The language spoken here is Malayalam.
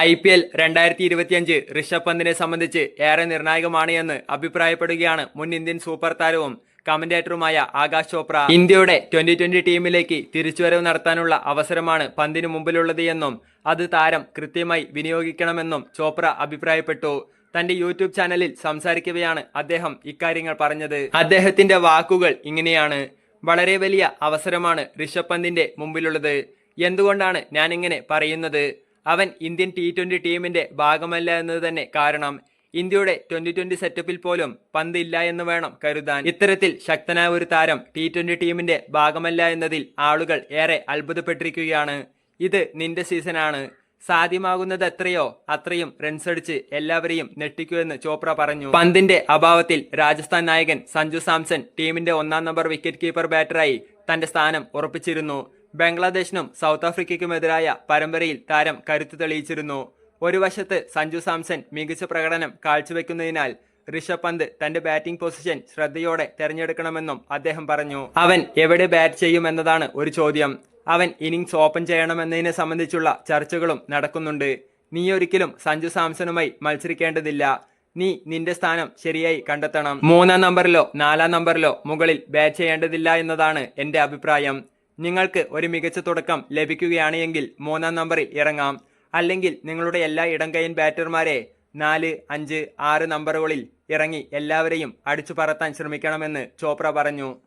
ഐ പി എൽ രണ്ടായിരത്തി ഇരുപത്തിയഞ്ച് ഋഷഭ് പന്തിനെ സംബന്ധിച്ച് ഏറെ നിർണായകമാണ് എന്ന് അഭിപ്രായപ്പെടുകയാണ് മുൻ ഇന്ത്യൻ സൂപ്പർ താരവും കമന്റേറ്ററുമായ ആകാശ് ചോപ്ര. ഇന്ത്യയുടെ ട്വന്റി ട്വന്റി ടീമിലേക്ക് തിരിച്ചുവരവ് നടത്താനുള്ള അവസരമാണ് പന്തിനു മുമ്പിലുള്ളത് എന്നും അത് താരം കൃത്യമായി വിനിയോഗിക്കണമെന്നും ചോപ്ര അഭിപ്രായപ്പെട്ടു. തന്റെ യൂട്യൂബ് ചാനലിൽ സംസാരിക്കവെയാണ് അദ്ദേഹം ഇക്കാര്യങ്ങൾ പറഞ്ഞത്. അദ്ദേഹത്തിന്റെ വാക്കുകൾ ഇങ്ങനെയാണ്. വളരെ വലിയ അവസരമാണ് ഋഷഭ് പന്തിന്റെ മുമ്പിലുള്ളത്. എന്തുകൊണ്ടാണ് ഞാനിങ്ങനെ പറയുന്നത്? അവൻ ഇന്ത്യൻ ടി ട്വന്റി ടീമിന്റെ ഭാഗമല്ല എന്നത് തന്നെ കാരണം. ഇന്ത്യയുടെ ട്വന്റി ട്വന്റി സെറ്റപ്പിൽ പോലും പന്ത് ഇല്ല എന്ന് വേണം കരുതാൻ. ഇത്തരത്തിൽ ശക്തനായ ഒരു താരം ടി ട്വന്റി ടീമിന്റെ ഭാഗമല്ല എന്നതിൽ ആളുകൾ ഏറെ അത്ഭുതപ്പെട്ടിരിക്കുകയാണ്. ഇത് നിന്റെ സീസണാണ് സാധ്യമാകുന്നത് എത്രയോ അത്രയും റൺസ് അടിച്ച് എല്ലാവരെയും ഞെട്ടിക്കുമെന്ന് ചോപ്ര പറഞ്ഞു. പന്തിന്റെ അഭാവത്തിൽ രാജസ്ഥാൻ നായകൻ സഞ്ജു സാംസൺ ടീമിന്റെ ഒന്നാം നമ്പർ വിക്കറ്റ് കീപ്പർ ബാറ്ററായി തന്റെ സ്ഥാനം ഉറപ്പിച്ചിരുന്നു. ബംഗ്ലാദേശിനും സൗത്ത് ആഫ്രിക്കയ്ക്കുമെതിരായ പരമ്പരയിൽ താരം കരുത്തു തെളിയിച്ചിരുന്നു. ഒരു വശത്ത് സഞ്ജു സാംസൺ മികച്ച പ്രകടനം കാഴ്ചവെക്കുന്നതിനാൽ ഋഷഭ് പന്ത് തന്റെ ബാറ്റിംഗ് പൊസിഷൻ ശ്രദ്ധയോടെ തെരഞ്ഞെടുക്കണമെന്നും അദ്ദേഹം പറഞ്ഞു. അവൻ എവിടെ ബാറ്റ് ചെയ്യുമെന്നതാണ് ഒരു ചോദ്യം. അവൻ ഇന്നിങ്സ് ഓപ്പൺ ചെയ്യണമെന്നതിനെ സംബന്ധിച്ചുള്ള ചർച്ചകളും നടക്കുന്നുണ്ട്. നീ ഒരിക്കലും സഞ്ജു സാംസണുമായി മത്സരിക്കേണ്ടതില്ല. നീ നിന്റെ സ്ഥാനം ശരിയായി കണ്ടെത്തണം. മൂന്നാം നമ്പറിലോ നാലാം നമ്പറിലോ മുകളിൽ ബാറ്റ് ചെയ്യേണ്ടതില്ല എന്നതാണ് എന്റെ അഭിപ്രായം. നിങ്ങൾക്ക് ഒരു മികച്ച തുടക്കം ലഭിക്കുകയാണ് എങ്കിൽ മൂന്നാം നമ്പറിൽ ഇറങ്ങാം. അല്ലെങ്കിൽ നിങ്ങളുടെ എല്ലാ ഇടംകൈൻ ബാറ്റർമാരെ നാല് അഞ്ച് ആറ് നമ്പറുകളിൽ ഇറങ്ങി എല്ലാവരെയും അടിച്ചു പറത്താൻ ശ്രമിക്കണമെന്ന് ചോപ്ര പറഞ്ഞു.